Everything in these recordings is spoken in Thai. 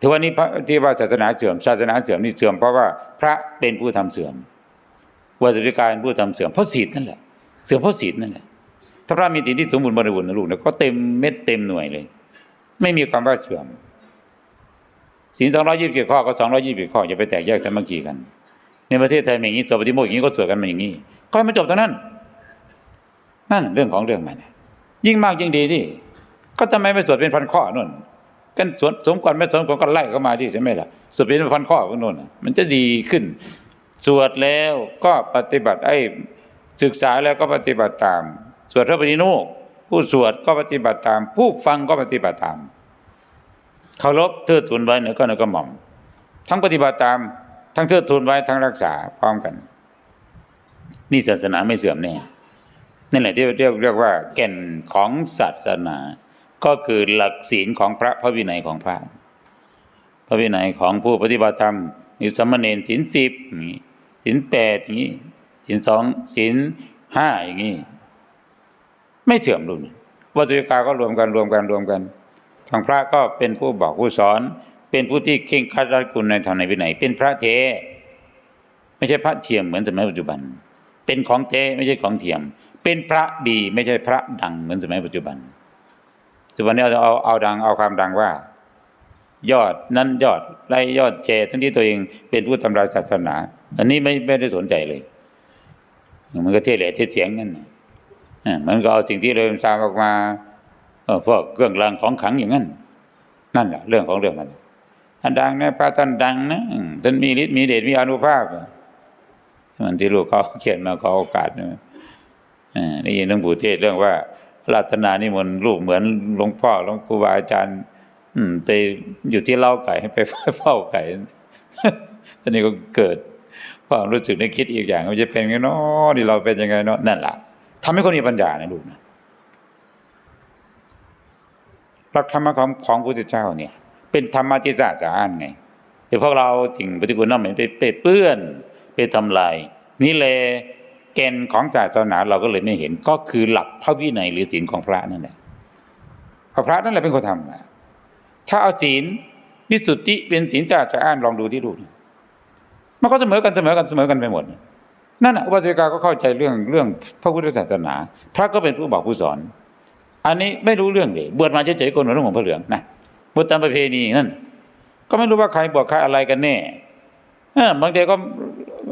ถือว่านี้ที่ว่าศาสนาเสื่อม ศาสนาเสื่อมนี่เสื่อมเพราะว่าพระเป็นผู้ทำเสื่อมวัตถุการเป็นผู้ทำเสื่อมเพราะศีลนั่นแหละ เสื่อมเพราะศีลนั่นแหละ ถ้าพระมีศีลที่สมบูรณ์บริบูรณ์นะลูกนะก็เต็มเม็ดเต็มหน่วยเลย ไม่มีความว่าเสื่อมศีลสองร้อยยี่สิบข้อก็สองร้อยยี่สิบข้ออย่าไปแตกแยกสามัคคีกัน ในประเทศไทยอย่างนี้สวดปฏิโมกข์อย่างนี้ก็สวดกันมาอย่างนี้ก็ให้มันจบเท่านั้น นั่นเรื่องของเรื่องมันยิ่งมากยิ่งดีที่ก็ทำไมไม่สวดเป็นพันข้อนู่น กันสวดสมควรไม่สมควรก็ไล่เข้ามาที่ใช่ไหมล่ะสวดเป็นพันข้อพวกนู่นมันจะดีขึ้น สวดแล้วก็ปฏิบัติไอ้ศึกษาแล้วก็ปฏิบัติตาม สวดพระปฏิโนกผู้สวดก็ปฏิบัติตาม ผู้ฟังก็ปฏิบัติตามเคารพเทิดทูนไว้เหนือก็เหนือกระหม่อมทั้งปฏิบัติตาม ทั้งเทิดทูนไว้ทั้งรักษาพร้อมกัน นี่ศาสนาไม่เสื่อมแน่นั่นแหละที่เรียกเรียกว่าแก่นของศาสนา ก็คือหลักศีลของพระพระวินัยของพระ พระวินัยของผู้ปฏิบัติธรรมมีสามเณรศีลสิบอย่างนี้ศีลแปดอย่างนี้ศีลสองศีลห้าอย่างนี้ ไม่เสื่อมรุนวัตถุกาก็รวมกันรวมกันรวมกันทางพระก็เป็นผู้บอกผู้สอน เป็นผู้ที่เข่งคัดรัดกุลในทางในวินัย เป็นพระเท ไม่ใช่พระเทียมเหมือนสมัยปัจจุบัน เป็นของเทไม่ใช่ของเทียม เป็นพระดีไม่ใช่พระดังเหมือนสมัยปัจจุบัน ปัจจุบันนี้เอาเอาเอาดังเอาความดังว่า ยอดนั้นยอดไล่ยอดเจทั้งที่ตัวเองเป็นผู้ทำลายศาสนา อันนี้ไม่ไม่ได้สนใจเลย มันก็เทเหลเทเสียงนั่นน่ะอ่ามันก็เอาสิ่งที่เริ่มสร้างออกมาพวกเครื่องรางของขังอย่างนั้น นั่นแหละเรื่องของเรื่องมันท่านดังนะพระท่านดังนะท่านมีฤทธิ์มีเดชมีอนุภาพมันที่ลูกเขาเขียนมาเขอโอกาสนะอ่าได้ยินหลวงปู่เทศเรื่องว่า รัตนานิมนต์ลูกเหมือนหลวงพ่อหลวงครูบาอาจารย์ อืม ไปอยู่ที่เล้าไก่ไปเฝ้าไก่ตอนนี้ก็เกิดความรู้สึกนึกคิดอีกอย่างว่าจะเป็นไงเนาะนี่เราเป็นยังไงเนาะนั่นแหละทำให้คนมีปัญญานะลูกนะหลักธรรมของของพระพุทธเจ้าเนี่ย เป็นธรรมะที่สะอาดสะอ้านไงแต่พวกเราสิ่งปฏิกูลนั่นเหม็นไปเปื้อนไปทำลายนี่เลย แก่นของศาสนาเราก็เลยไม่เห็นก็คือหลักพระวินัยหรือศีลของพระนั่นแหละพระพระนั่นแหละเป็นคนทำถ้าเอาศีลวิสุทธิเป็นศีลจะจะอ่านลองดูที่ดูมันก็เสมอกันเสมอกันเสมอกันไปหมดนั่นอุบาสิกาก็เข้าใจเรื่องเรื่องพระพุทธศาสนา พระก็เป็นผู้บอกผู้สอน อันนี้ไม่รู้เรื่องเลยบวชมาเฉยๆคนหนุ่งของพระเหลืองนะบวชตามประเพณีนั่นก็ไม่รู้ว่าใครบวชใครอะไรกันแน่บางทีก็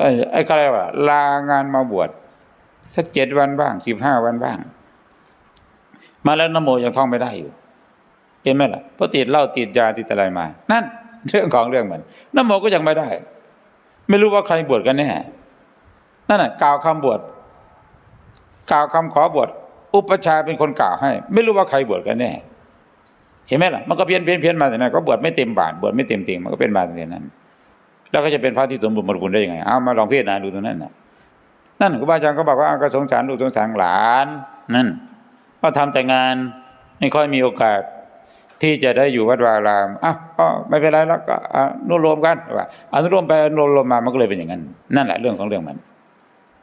ไอ้ไอ้ใครว่า ลางานมาบวชสักเจ็ดวันบ้างสิบห้าวันบ้าง มาแล้วนโมยังท่องไม่ได้อยู่เห็นไหมล่ะเพราะติดเหล้าติดยาติดอะไรมา นั่น เรื่องของเรื่องมันนโมก็ยังไม่ได้ ไม่รู้ว่าใครบวชกันแน่นั่นน่ะกล่าวคำบวชกล่าวคำขอบวชอุปชาย์เป็นคนกล่าวให้ ไม่รู้ว่าใครบวชกันแน่ เห็นไหมล่ะ มันก็เพี้ยนเพี้ยนเพี้ยนมาแต่นั้นก็บวชไม่เต็มบาทบวชไม่เต็มเตียงมันก็เป็นมาแต่นั้น แล้วก็จะเป็นพระที่สมบูรณ์บริบูรณ์ได้ยังไงเอามาลองพิจารณาดูตรงนั้นนะนั่นครูบาอาจารย์ก็บอกว่าก็สงสารลูกสงสารหลาน นั่น ก็ทำแต่งานไม่ค่อยมีโอกาสที่จะได้อยู่วัดวาอารามอะก็ไม่เป็นไรแล้วก็อนุโลมกันว่าอนุโลมไปอนุโลมมามันก็เลยเป็นอย่างนั้น นั่นแหละเรื่องของเรื่องมัน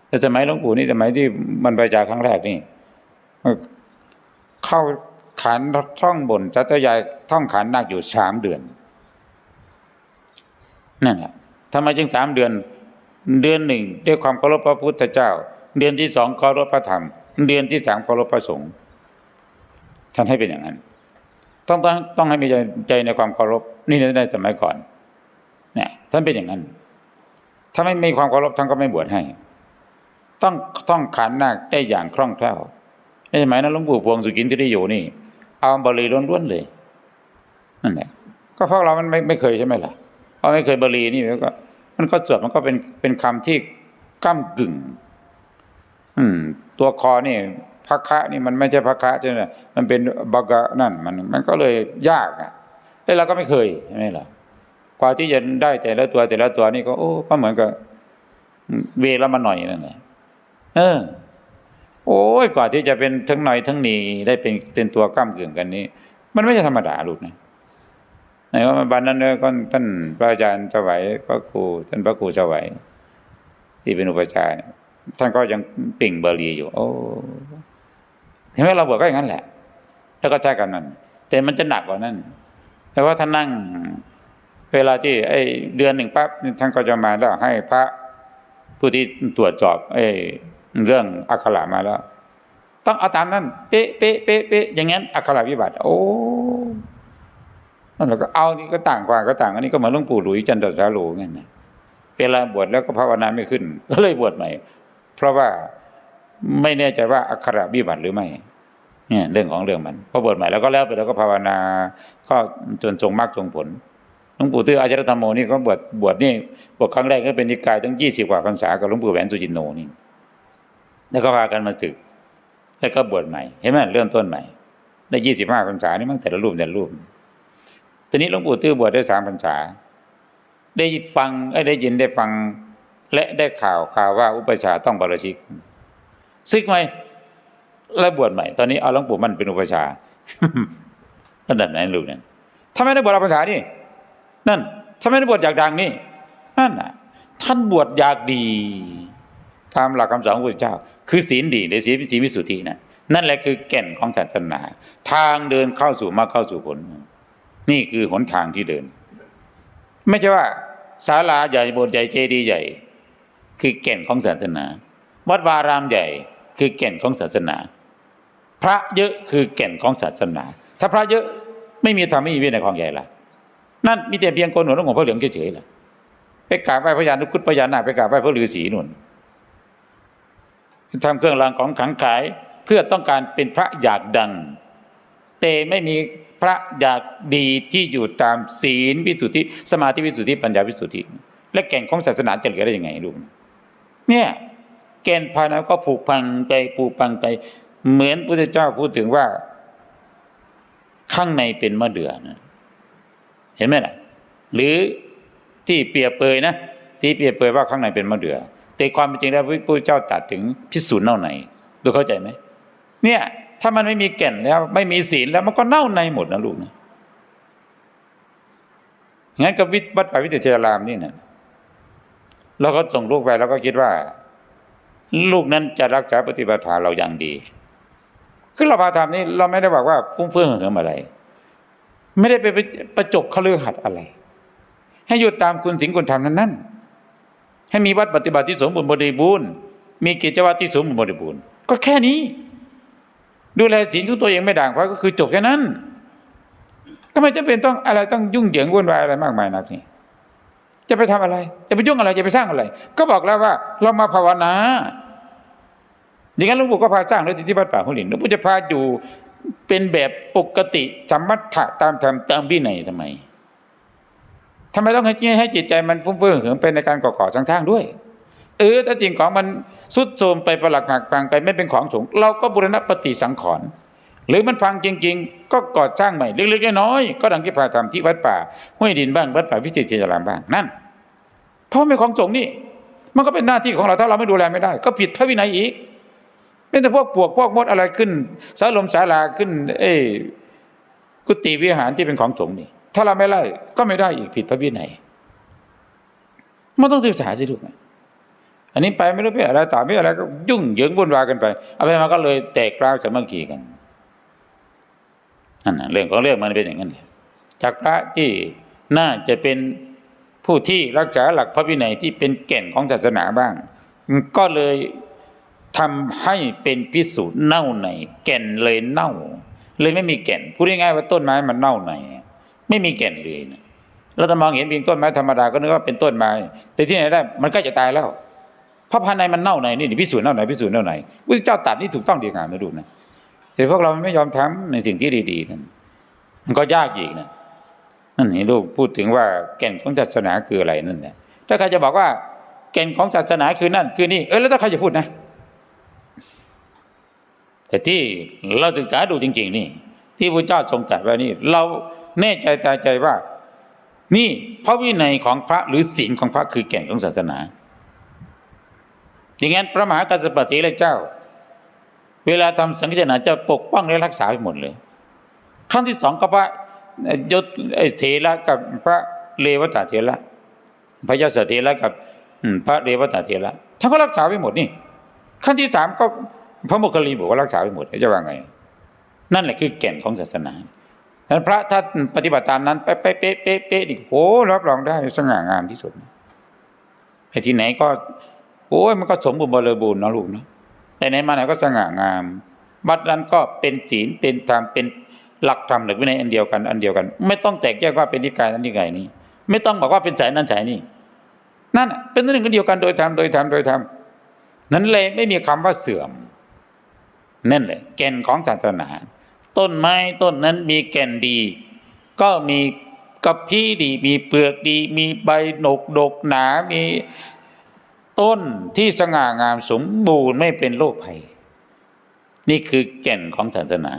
แต่สมัยหลวงปู่นี่สมัยที่มันไปจากครั้งแรกนี่เข้าขันท่องบนจัตยายท่องขันนักอยู่สามเดือน นั่นแหละทำไมจึงสามเดือน เดือนหนึ่งด้วยความเคารพพระพุทธเจ้า เดือนที่สองเคารพพระธรรม เดือนที่สามเคารพพระสงฆ์ท่านให้เป็นอย่างนั้น ต้องต้องต้องให้มีใจใจในความเคารพนี่ในสมัยก่อนเนี่ยท่านเป็นอย่างนั้น ถ้าไม่มีความเคารพท่านก็ไม่บวชให้ ต้องต้องขันหนาคได้อย่างคล่องแคล่วในสมัยนั้นหลวงปู่พวงสุกินที่ได้อยู่นี่ เอาบาลีล้วนๆเลยนั่นแหละก็พราะเรามันไม่ไม่เคยใช่ไหมล่ะ เพราะไม่เคยบาลีนี่มันก็ มันก็สวดมันก็เป็นเป็นคำที่ก้ากึ่ง อืม ตัวคอนี่พักคะนี่มันไม่ใช่พักคะใช่ไหมมันเป็นบากะนั่น มันมันก็เลยยากอะเอ้เราก็ไม่เคยใช่ไหมล่ะกว่าที่จะได้แต่ละตัวแต่ละตัวนี่ก็ โอ้ก็เหมือนกับเวลามาหน่อยนั่นแหละเออ โอ้ยกว่าที่จะเป็นทั้งหน่อยทั้งหนีได้เป็นเป็นตัวก้ามกึ่งกันนี้ มันไม่ใช่ธรรมดาลูกนะ ในว่าบันนั้นเนี่ยก็ท่านพระอาจารย์สวัยพระครูท่านพระครูสวัยที่เป็นอุปชาเนี่ยท่านก็ยังปิ่งบาลีอยู่ โอ้เห็นไหมเราบวชก็อย่างนั้นแหละ แล้วก็ใช้กันนั้น แต่มันจะหนักกว่านั้นแต่ว่าท่านนั่ง เวลาที่ ไอ้เดือนหนึ่งปั๊บท่านก็จะมาแล้วให้พระผู้ที่ตรวจสอบ ไอ้เรื่องอักขระมาแล้ว ต้องเอาตามนั้น เป๊ะเป๊ะเป๊ะเป๊ะอย่างงั้นอักขระวิบัติ โอ้ันเราก็เอานี่ก็ต่างกว่าก็ต่าง อันนี้ก็มือนหลวงปู่หลุยจันทสาโลงั้นนะเวลาบวชแล้วก็ภาวนาไม่ขึ้น ก็เลยบวชใหม่ เพราะว่าไม่แน่ใจว่าอักขระวิบัติหรือไม่เนี่ยเรื่องของเรื่องมันพอบวชใหม่แล้วก็แล้วไปแล้วก็ภาวนา ก็จนทรงมรรคทรงผลหลวงปู่ตื้ออาจารย์ธรรมโมนี่ก็บวชบวชนี่บวชครั้งแรกก็เป็นนิกายตั้งยี่สิบกว่าพรรษากับหลวงปู่แหวนสุจินโนนี่แล้วก็พากันมาศึก แล้วก็บวชใหม่ เห็นไหมเริ่มต้นใหม่ได้ยี่สิบห้าพรรษานี่มั้งแต่ละรูปแต่ละรูป ทีนี้หลวงปู่ตื้อบวชได้สามพรรษา ได้ฟังได้ยินได้ฟัง และได้ข่าวข่าวว่าอุปชาต้องบรชิกซึกไหมแล้วบวชใหม่ ตอนนี้เอาหลวงปู่มันเป็นอุปชาระดับไหนลูกเนี่ยทำไมได้บวชอาภาษานี่นั่นทำไมได้บวชอยากดังนี่นั่นน่ะ ท่านบวชอยากดีตามหลักคำสอนของพระเจ้า คือศีลดีในศีลศีลวิสุทธินะนั่นแหละคือแก่นของศาสนา ทางเดินเข้าสู่มรรคเข้าสู่ผล นี่คือหนทางที่เดิน ไม่ใช่ว่าศาลาใหญ่โบสถ์ใหญ่เจดีย์ใหญ่ คือแก่นของศาสนา วัดวารามใหญ่คือแก่นของศาสนา พระเยอะคือแก่นของศาสนา ถ้าพระเยอะไม่มีธรรมไม่มีวินัยของใหญ่ละนั่นมีแต่เพียงโกนหนวดของพระเหลืองเฉยๆล่ะไปกราบไหว้พระยานุคุตพระยานาคไปกราบไหว้พระฤาษีนุ่นทำเครื่องรางของขังขายเพื่อต้องการเป็นพระอยากดัง แต่ไม่มี พระอยากดีที่อยู่ตามศีลวิสุทธิสมาธิวิสุทธิปัญญาวิสุทธิ และแก่นของศาสนาจะเหลือได้ยังไงลูกเนี่ยแก่นภายในก็ผูกพังไปผูกพังไป เหมือนพระเจ้าพูดถึงว่า ข้างในเป็นมะเดื่อนะเห็นไหมล่ะ หรือที่เปียบเปยนะที่เปียบเปยว่าข้างในเป็นมะเดื่อแต่ความเป็นจริงแล้วพระพุทธเจ้าตัดถึงพิสูจน์เน่าในดูเข้าใจไหมเนี่ย ถ้ามันไม่มีแก่นแล้ว ไม่มีศีลแล้วมันก็เน่าในหมดนะลูกนะงั้นกับวิวัดป่าวิเศษรามนี่นะเราก็ส่งลูกไปเราก็คิดว่า ลูกนั้นจะรักษาปฏิบัติเราอย่างดี คือเราพาทำนี่เราไม่ได้บอกว่าฟุ้งเฟื่องเหิมออะไร ไม่ได้ไปประจบขลือหัดอะไร ให้อยู่ตามคุณสิ่งคุณธรรมนั้นนั่นให้มีวัดปฏิบัติที่สมบูรณ์บริบูรณ์มีกิจวัตรที่สมบูรณ์บริบูรณ์ก็แค่นี้ ดูแลศีลของตัวเองไม่ด่างพร้อยก็คือจบแค่นั้นก็ไม่จำเป็นต้องอะไรต้องยุ่งเหยิงวุ่นวายอะไรมากมายนักนี่จะไปทำอะไร จะไปยุ่งอะไรจะไปสร้างอะไร ก็บอกแล้วว่าเรามาภาวนา อย่างนั้นหลวงปู่ก็พาสร้างด้วยสิทธิบัตรป่าหุลินหลวงปู่จะพาอยู่เป็นแบบปกติสมมัถะตามธรรมตามวินัยทำไมทำไมต้องให้ให้จิตใจมันฟุ้งเฟื่องถึงเป็นในการก่อก่อสร้างทางด้วย เออถ้าจริงของมันสุดโทมไปประหลักหักพังไปไม่เป็นของสูง เราก็บุรณะปฏิสังขรณ์หรือมันพังจริง ๆ ก็ก่อสร้างใหม่เล็กๆน้อยๆก็ดังที่พาทำที่วัดป่าห้วยดินบ้างวัดป่าวิเศษเจริญบ้างนั่นเพราะไม่ของสงนี่ มันก็เป็นหน้าที่ของเราถ้าเราไม่ดูแลไม่ได้ ก็ผิดพระวินัยอีกเป็นแต่พวกปวกพวกมดอะไรขึ้นสาลมสาลาขึ้น เอ้กุฏิวิหารที่เป็นของสงนี่ ถ้าเราไม่ไล่ก็ไม่ได้อีกผิดพระวินัยมันต้องศึกษาสิลูก อันนี้ไปไม่รู้เป็นอะไรต่อไม่อะไรก็ยุ่งเหยิงวุ่นวายกันไป เอาไปมาก็เลยแตกกล้าวสามัคคีกันนั่นเรื่องของเรื่องมันเป็นอย่างนั้นเลยจากพระที่น่าจะเป็นผู้ที่รักษาหลักพระวินัยที่เป็นแก่นของศาสนาบ้าง ก็เลยทำให้เป็นพิสูจน์เน่าในแก่นเลยเน่า เลยไม่มีแก่นพูดง่ายๆว่าต้นไม้มันเน่าในไม่มีแก่นเลยนะเราจะมองเห็นเพียงต้นไม้ธรรมดาก็นึกว่าเป็นต้นไม้ แต่ที่ไหนได้มันก็จะตายแล้ว พราะภายในมันเน่าในนี่พิสูจน์เน่าในพิสูจน์เน่าในพระเจ้าตัดนี่ถูกต้องดีงามนะดูนะแต่พวกเราไม่ยอมทำในสิ่งที่ดีๆนั่นมันก็ยากอีกนะนั่นเห็นลูกพูดถึงว่าแก่นของศาสนาคืออะไรนั่นแหละถ้าใครจะบอกว่าแก่นของศาสนาคือนั่น คือนี่เออแล้วถ้าใครจะพูดนะ แต่ที่เราศึกษาดูจริง ๆ นี่ ที่พระเจ้าทรงตรัสไว้นี่ เราแน่ใจใจใจว่า นี่พระวินัยของพระหรือศีลของพระคือแก่นของศาสนา อย่างนั้นพระมหากัสสปะเถระเจ้า เวลาทำสังฆทานจะปกป้องและรักษาไปหมดเลยขั้นที่สองก็พระยศเถระกับพระเลวตาเถระพระยศเถระกับพระเลวตาเถระท่านก็รักษาไปหมดนี่ขั้นที่สามก็พระโมคคัลลีบอกว่ารักษาไปหมดจะว่าไง นั่นแหละคือแก่นของศาสนานั้นพระท่านปฏิบัติตามนั้นเป๊ะเป๊ะเป๊ะเป๊ะเป๊ะนี่โอ้รับรองได้สง่างามที่สุดไอ้ที่ไหนก็ โอ้ยมันก็สมบูรณ์บริบูรณ์นะลูกเนาะแต่ไหนมาไหนก็สง่างาม บัดนั้นก็เป็นศีลเป็นธรรมเป็นหลักธรรมหรือวินัยอันเดียวกันอันเดียวกัน ไม่ต้องแตกแยกว่าเป็นนิกายนั้นนิกายนี้ ไม่ต้องบอกว่าเป็นสายนั้นสายนี้นั่นเป็นหนึ่งอันเดียวกันโดยธรรมโดยธรรมโดยธรรมนั้นเลยไม่มีคำว่าเสื่อมนั่นแหละแก่นของศาสนา ต้นไม้ต้นนั้นมีแก่นดี ก็มีกระพี้ดี มีเปลือกดี มีใบหนกดกหนา มี ต้นที่สง่างามสมบูรณ์ไม่เป็นโรคภัย นี่คือแก่นของศาสนา